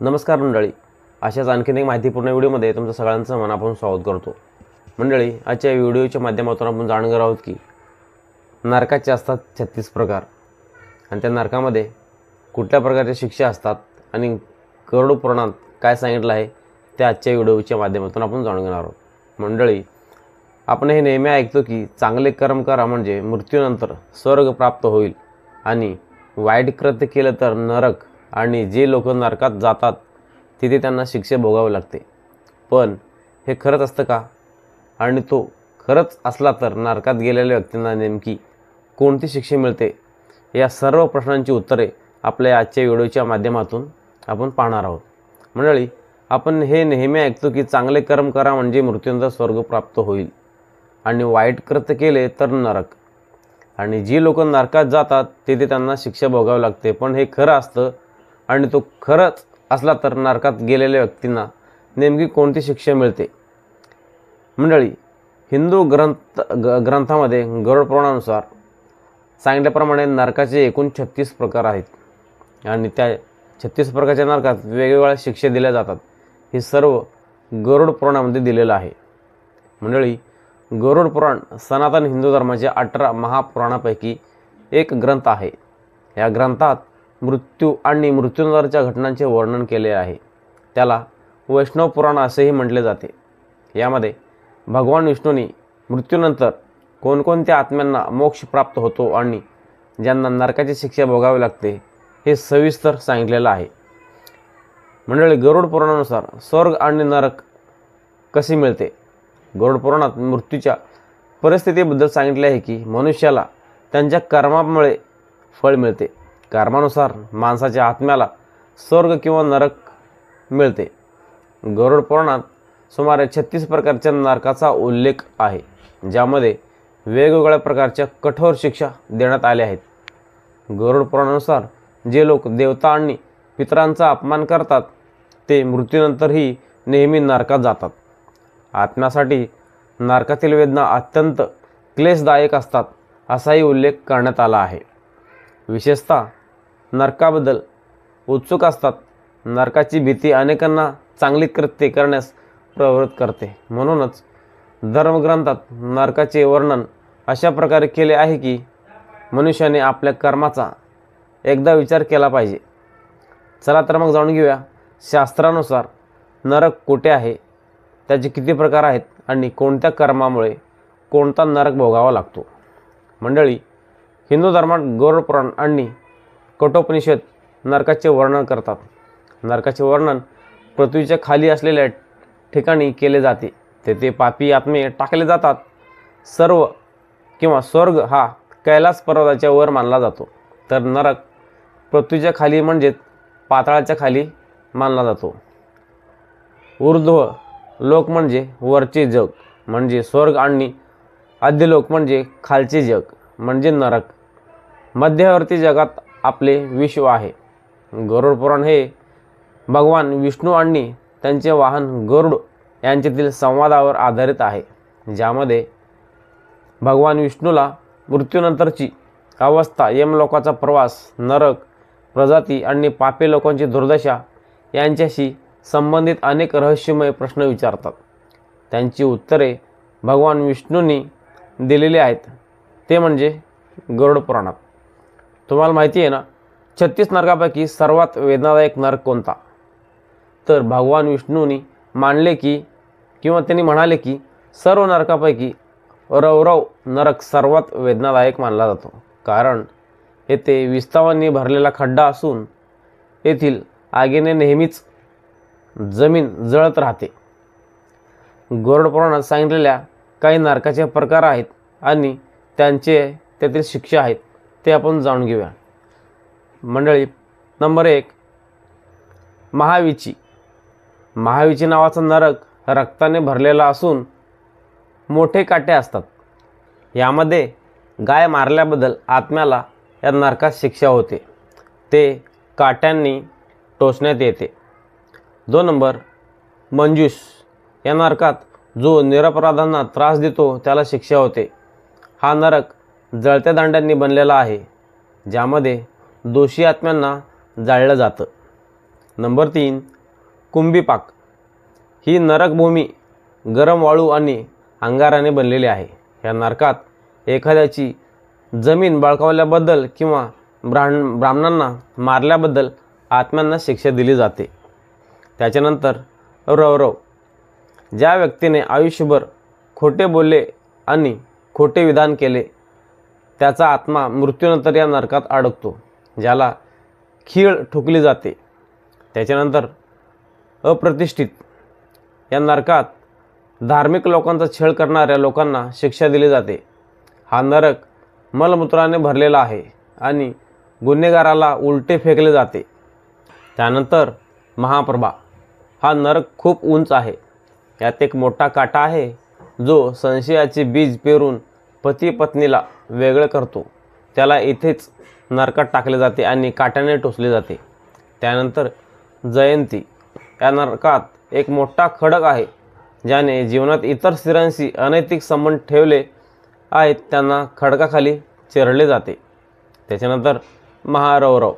नमस्कार मंडळी. अशाच आणखीन एक माहितीपूर्ण व्हिडिओमध्ये तुमचं सगळ्यांचं मनापासून स्वागत करतो. मंडळी आजच्या व्हिडिओच्या माध्यमातून आपण जाणणार आहोत की नरकाचे असतात छत्तीस प्रकार. आणि त्या नरकामध्ये कुठल्या प्रकारच्या शिक्षा असतात आणि करोडो पुराणात काय सांगितलं आहे ते आजच्या व्हिडिओच्या माध्यमातून आपण जाणून घेणार आहोत. मंडळी आपण हे नेहमी ऐकतो की चांगले कर्म करा म्हणजे मृत्यूनंतर स्वर्ग प्राप्त होईल आणि वाईट कृत्य केलं तर नरक आणि जे लोक नरकात जातात तिथे त्यांना शिक्षा भोगावं लागते. पण हे खरंच असतं का? आणि तो खरंच असला तर नरकात गेलेल्या व्यक्तींना नेमकी कोणती शिक्षा मिळते? या सर्व प्रश्नांची उत्तरे आपल्या आजच्या व्हिडिओच्या माध्यमातून आपण पाहणार आहोत. मंडळी आपण हे नेहमी ऐकतो की चांगले कर्म करा म्हणजे मृत्यूंचा स्वर्ग प्राप्त होईल. आणि वाईट कृत्य केले तर नरक. आणि जी लोक नरकात जातात तिथे त्यांना शिक्षा भोगावी लागते. पण हे खरं असतं आणि तो खरंच असला तर नरकात गेलेल्या व्यक्तींना नेमकी कोणती शिक्षा मिळते? मंडळी हिंदू ग्रंथ ग ग्रंथामध्ये गरुड पुराणानुसार सांगितल्याप्रमाणे नरकाचे एकूण छत्तीस प्रकार आहेत. आणि त्या छत्तीस प्रकारच्या नरकात वेगवेगळ्या शिक्षा दिल्या जातात. हे सर्व गरुड पुराणामध्ये दिलेलं आहे. मंडळी गरुड पुराण सनातन हिंदू धर्माच्या अठरा महापुराणापैकी एक ग्रंथ आहे. या ग्रंथात मृत्यू आणि मृत्यूनंतरच्या घटनांचे वर्णन केले आहे. त्याला वैष्णव पुराण असेही म्हटले जाते. यामध्ये भगवान विष्णूंनी मृत्यूनंतर कोणकोणत्या आत्म्यांना मोक्ष प्राप्त होतो आणि ज्यांना नरकाची शिक्षा भोगावी लागते हे सविस्तर सांगितलेलं आहे. मंडळी गरुड पुराणानुसार स्वर्ग आणि नरक कसे मिळते? गरुड पुराणात मृत्यूच्या परिस्थितीबद्दल सांगितले आहे की मनुष्याला त्यांच्या कर्मामुळे फळ मिळते. कर्मानुसार माणसाच्या आत्म्याला स्वर्ग किंवा नरक मिळते. गरुड पुराणात सुमारे छत्तीस प्रकारच्या नरकाचा उल्लेख आहे ज्यामध्ये वेगवेगळ्या प्रकारच्या कठोर शिक्षा देण्यात आल्या आहेत. गरुड पुराणानुसार जे लोक देवता आणि पितरांचा अपमान करतात ते मृत्यूनंतरही नेहमी नरकात जातात. आत्म्यासाठी नरकातील वेदना अत्यंत क्लेशदायक असतात असाही उल्लेख करण्यात आला आहे. विशेषतः नरकाबद्दल उत्सुक असतात. नरकाची भीती अनेकांना चांगली कृत्ये करण्यास प्रवृत्त करते. म्हणूनच धर्मग्रंथात नरकाचे वर्णन अशा प्रकारे केले आहे की मनुष्याने आपल्या कर्माचा एकदा विचार केला पाहिजे. चला तर मग जाणून घेऊया शास्त्रानुसार नरक कुठे आहे त्याचे किती प्रकार आहेत आणि कोणत्या कर्मामुळे कोणता नरक भोगावा लागतो. मंडळी हिंदू धर्मात गौरपुराण आणि कठोपनिषद नरकाचे वर्णन करतात. नरकाचे वर्णन पृथ्वीच्या खाली असलेल्या ठिकाणी केले जाते. तेथे पापी आत्मे टाकले जातात. सर्व किंवा स्वर्ग हा कैलास पर्वताच्या वर मानला जातो. तर नरक पृथ्वीच्या खाली म्हणजेच पाताळाच्या खाली मानला जातो. ऊर्ध्व लोक म्हणजे वरचे जग म्हणजे स्वर्ग आणि आद्य लोक म्हणजे खालचे जग म्हणजे नरक. मध्यवर्ती जगात आपले विश्व आहे. गरुड पुराण हे भगवान विष्णू आणि त्यांचे वाहन गरुड यांच्यातील संवादावर आधारित आहे. ज्यामध्ये भगवान विष्णूला मृत्यूनंतरची अवस्था यमलोकाचा प्रवास नरक प्रजाती आणि पापी लोकांची दुर्दशा यांच्याशी संबंधित अनेक रहस्यमय प्रश्न विचारतात. त्यांची उत्तरे भगवान विष्णूंनी दिलेली आहेत. ते म्हणजे गरुड पुराणात. तुम्हाला माहिती आहे ना छत्तीस नरकापैकी सर्वात वेदनादायक नरक कोणता? तर भगवान विष्णूंनी मानले की किंवा त्यांनी म्हणाले की सर्व नरकापैकी रवरव नरक सर्वात वेदनादायक मानला जातो. कारण येथे विस्तावांनी भरलेला खड्डा असून येथील आगीने नेहमीच जमीन जळत राहते. गरुड पुराणात सांगितलेल्या काही नरकाचे प्रकार आहेत आणि त्यांचे त्यातील शिक्षा आहेत. ते आपण जाणून घेऊया. मंडळी नंबर एक महावीची. महावीची नावाचा नरक रक्ताने भरलेला असून मोठे काटे असतात. यामध्ये गाय मारल्याबद्दल आत्म्याला या नरकात शिक्षा होते. ते काट्यांनी टोचण्यात येते. दोन नंबर मंजूष. या नरकात जो निरपराधांना त्रास देतो त्याला शिक्षा होते. हा नरक जळत्या दांड्यांनी बनलेला आहे ज्यामध्ये दोषी आत्म्यांना जाळलं जातं. नंबर तीन कुंभीपाक ही नरकभूमी गरम वाळू आणि अंगाराने बनलेली आहे. या नरकात एखाद्याची जमीन बळकावल्याबद्दल किंवा ब्राह्म ब्राह्मणांना मारल्याबद्दल आत्म्यांना शिक्षा दिली जाते. त्याच्यानंतर रवरव ज्या व्यक्तीने आयुष्यभर खोटे बोलले आणि खोटे विधान केले त्याचा आत्मा मृत्यूनंतर या नरकात अडकतो ज्याला खीळ ठोकली जाते. त्याच्यानंतर अप्रतिष्ठित या नरकात धार्मिक लोकांचा छळ करणाऱ्या लोकांना शिक्षा दिली जाते. हा नरक मलमूत्राने भरलेला आहे आणि गुन्हेगाराला उलटे फेकले जाते. त्यानंतर महाप्रभा. हा नरक खूप उंच आहे. यात एक मोठा काटा आहे जो संशयाचे बीज पेरून पती पत्नीला वेगळं करतो. त्याला इथेच नरकात टाकले जाते आणि काट्याने टोचले जाते. त्यानंतर जयंती. या नरकात एक मोठा खडक आहे ज्याने जीवनात इतर स्त्रियांशी अनैतिक संबंध ठेवले आहेत. त्यांना खडकाखाली चिरडले जाते. त्याच्यानंतर महारौरव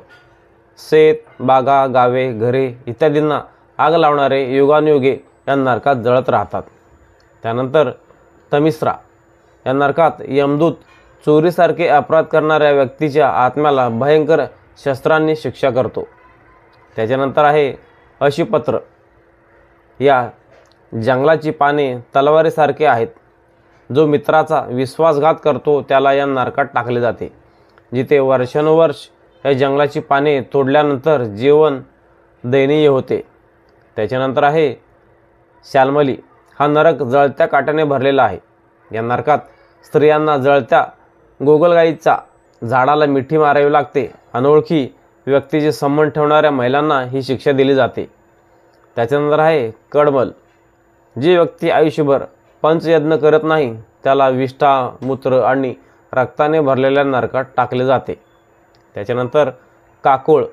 शेत बागा गावे घरे इत्यादींना आग लावणारे युगानुयुगे या नरकात जळत राहतात. त्यानंतर तमिस्रा या नरकात यमदूत चोरीसारखे अपराध करणाऱ्या व्यक्तीच्या आत्म्याला भयंकर शस्त्रांनी शिक्षा करतो. त्याच्यानंतर आहे अशीपत्र. या जंगलाची पाने तलवारीसारखे आहेत. जो मित्राचा विश्वासघात करतो त्याला या नरकात टाकले जाते. जिथे वर्षानुवर्ष या जंगलाची पाने तोडल्यानंतर जीवन दयनीय होते. त्याच्यानंतर आहे शाल्मली. हा नरक जळत्या काट्याने भरलेला आहे. या नरकात स्त्रियांना जळत्या गोगलगाईचा झाडाला मिठी मारावी लागते. अनोळखी व्यक्तीचे संबंध ठेवणाऱ्या महिलांना ही शिक्षा दिली जाते. त्याच्यानंतर आहे कडमल. जी व्यक्ती आयुष्यभर पंचयज्ञ करत नाही त्याला विष्ठा मूत्र आणि रक्ताने भरलेल्या नरकात टाकले जाते. त्याच्यानंतर काकोळ.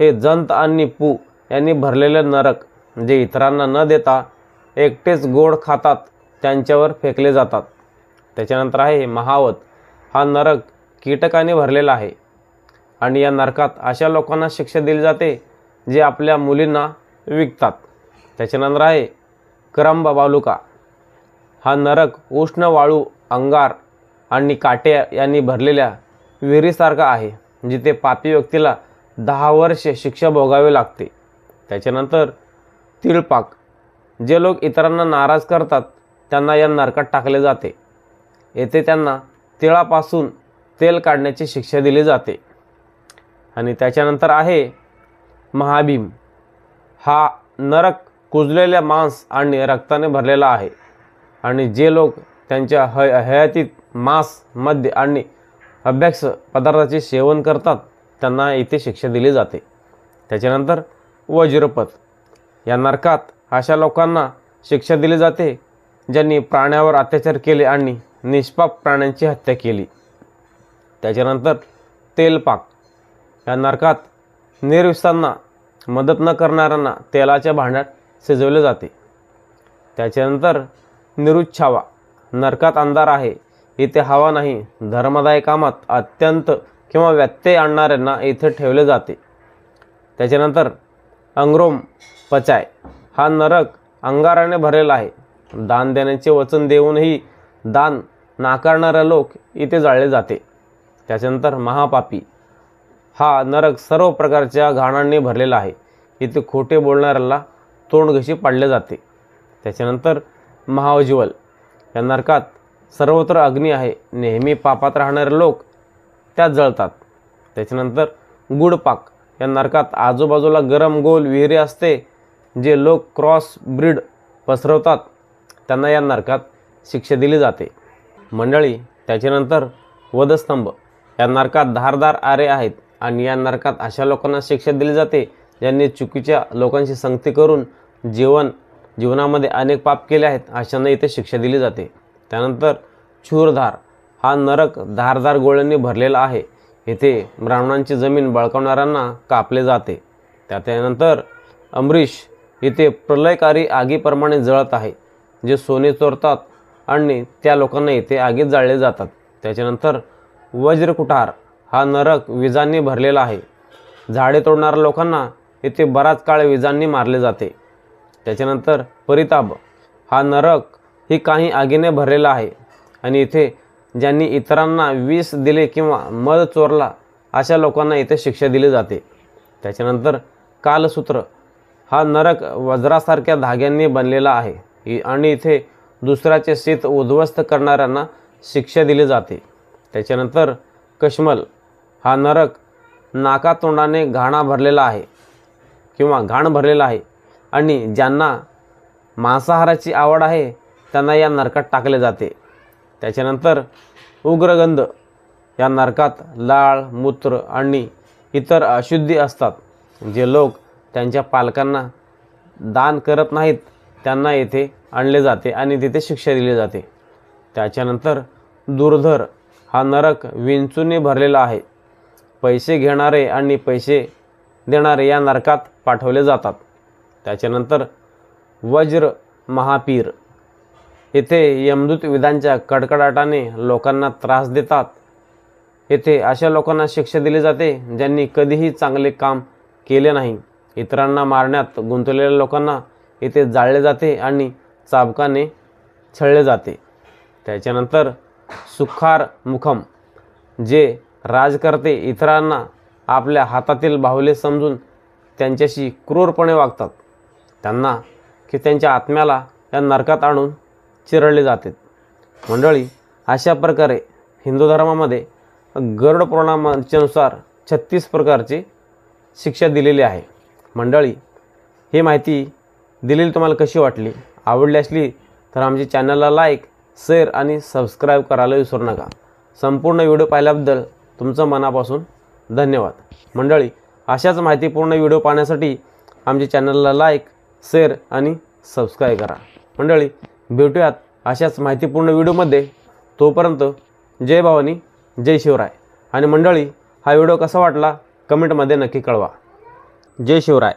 हे जंत आणि पू यांनी भरलेले नरक जे इतरांना न देता एकटेच गोड खातात त्यांच्यावर फेकले जातात. त्याच्यानंतर आहे महावत. हा नरक कीटकाने भरलेला आहे. आणि या नरकात अशा लोकांना शिक्षा दिली जाते जे आपल्या मुलींना विकतात. त्याच्यानंतर आहे करंब बालुका. हा नरक उष्ण वाळू अंगार आणि काटे यांनी भरलेल्या विहिरीसारखा आहे जिथे पापी व्यक्तीला दहा वर्षे शिक्षा भोगावी लागते. त्याच्यानंतर तिळपाक. जे लोक इतरांना नाराज करतात त्यांना या नरकात टाकले जाते. येथे त्यांना तिळापासून तेल काढण्याची शिक्षा दिली जाते. आणि त्याच्यानंतर आहे महाभीम हा नरक कुजलेल्या मांस आणि रक्ताने भरलेला आहे. आणि जे लोक त्यांच्या हय हयातीत मांस मद्य आणि अभ्यास पदार्थाचे सेवन करतात त्यांना इथे शिक्षा दिली जाते. त्याच्यानंतर वज्रपथ या नरकात अशा लोकांना शिक्षा दिली जाते ज्यांनी प्राण्यावर अत्याचार केले आणि निष्पाप प्राण्यांची हत्या केली. त्याच्यानंतर तेलपाक या नरकात निर्विसांना मदत न करणाऱ्यांना तेलाच्या भांड्यात शिजवले जाते. त्याच्यानंतर निरुच्छावा नरकात अंधार आहे इथे हवा नाही धर्मदाय कामात अत्यंत किंवा व्यत्यय आणणाऱ्यांना इथे ठेवले जाते. त्याच्यानंतर अंग्रोम पचाय हा नरक अंगाराने भरलेला आहे. दान देण्याचे वचन देऊनही दान नाकारणारे लोक इथे जाळले जाते. त्याच्यानंतर महापापी हा नरक सर्व प्रकारच्या घाणांनी भरलेला आहे. इथे खोटे बोलणाऱ्याला तोंडघशी पाडले जाते. त्याच्यानंतर महाउज्ज्वल या नरकात सर्वत्र अग्नी आहे. नेहमी पापात राहणारे लोक त्यात जळतात. त्याच्यानंतर गुडपाक या नरकात आजूबाजूला गरम गोल विहिरी असते जे लोक क्रॉस ब्रीड पसरवतात. त्यांना या नरकात शिक्षा दिली जाते. मंडळी त्याच्यानंतर वधस्तंभ. या नरकात धारदार आरे आहेत आणि या नरकात अशा लोकांना शिक्षा दिली जाते ज्यांनी चुकीच्या लोकांशी संगती करून जीवन जीवनामध्ये अनेक पाप केले आहेत अशांना इथे शिक्षा दिली जाते. त्यानंतर चूरधार. हा नरक धारदार गोळ्यांनी भरलेला आहे. येथे ब्राह्मणांची जमीन बळकावणाऱ्यांना कापले जाते. त्या त्यानंतर अमरीश इथे प्रलयकारी आगीप्रमाणे जळत आहे जे सोने चोरतात. आणि त्या लोकांना इथे आगीत जाळले जातात. त्याच्यानंतर वज्रकुठार हा नरक विजांनी भरलेला आहे. झाडे तोडणाऱ्या लोकांना येथे बराच काळ विजांनी मारले जाते. त्याच्यानंतर परिताप हा नरक ही काही आगीने भरलेला आहे. आणि इथे ज्यांनी इतरांना विष दिले किंवा मध चोरला अशा लोकांना इथे शिक्षा दिली जाते. त्याच्यानंतर कालसूत्र हा नरक वज्रासारख्या धाग्यांनी बनलेला आहे. इ- आणि इथे दुसऱ्याचे शीत उद्ध्वस्त करणाऱ्यांना शिक्षा दिली जाते. त्याच्यानंतर कश्मल हा नरक नाकातोंडाने घाणा भरलेला आहे किंवा घाण भरलेला आहे आणि ज्यांना मांसाहाराची आवड आहे त्यांना या नरकात टाकले जाते. त्याच्यानंतर उग्रगंध. या नरकात लाळ मूत्र आणि इतर अशुद्धी असतात जे लोक त्यांच्या पालकांना दान करत नाहीत. त्यांना येथे आणले जाते आणि तिथे शिक्षा दिली जाते. त्याच्यानंतर दुर्धर हा नरक विंचूने भरलेला आहे. पैसे घेणारे आणि पैसे देणारे या नरकात पाठवले जातात. त्याच्यानंतर वज्र महापीर येथे यमदूत विधांच्या कडकडाटाने लोकांना त्रास देतात. येथे अशा लोकांना शिक्षा दिली जाते ज्यांनी कधीही चांगले काम केले नाही. इतरांना मारण्यात गुंतलेल्या लोकांना येथे जाळले जाते आणि चाबकाने छळले जाते. त्याच्यानंतर सुखार मुखम जे राजकर्ते इतरांना आपल्या हातातील बाहुले समजून त्यांच्याशी क्रूरपणे वागतात. त्यांना की त्यांच्या आत्म्याला या नरकात आणून चिरडले जाते. मंडळी अशा प्रकारे हिंदू धर्मामध्ये गरुड पुराणाच्यानुसार छत्तीस प्रकारची शिक्षा दिलेली आहे. मंडळी ही माहिती दिलेली तुम्हाला कशी वाटली? आवडली असली तर आमच्या चॅनलला लाईक शेअर आणि सबस्क्राईब करायला विसरू नका. संपूर्ण व्हिडिओ पाहिल्याबद्दल तुमचं मनापासून धन्यवाद. मंडळी अशाच माहितीपूर्ण व्हिडिओ पाहण्यासाठी आमच्या चॅनलला लाईक शेअर आणि सबस्क्राईब करा. मंडळी भेटूयात अशाच माहितीपूर्ण व्हिडिओमध्ये. तोपर्यंत जय भवानी जय शिवराय. आणि मंडळी हा व्हिडिओ कसा वाटला कमेंटमध्ये नक्की कळवा. जय शिवराय.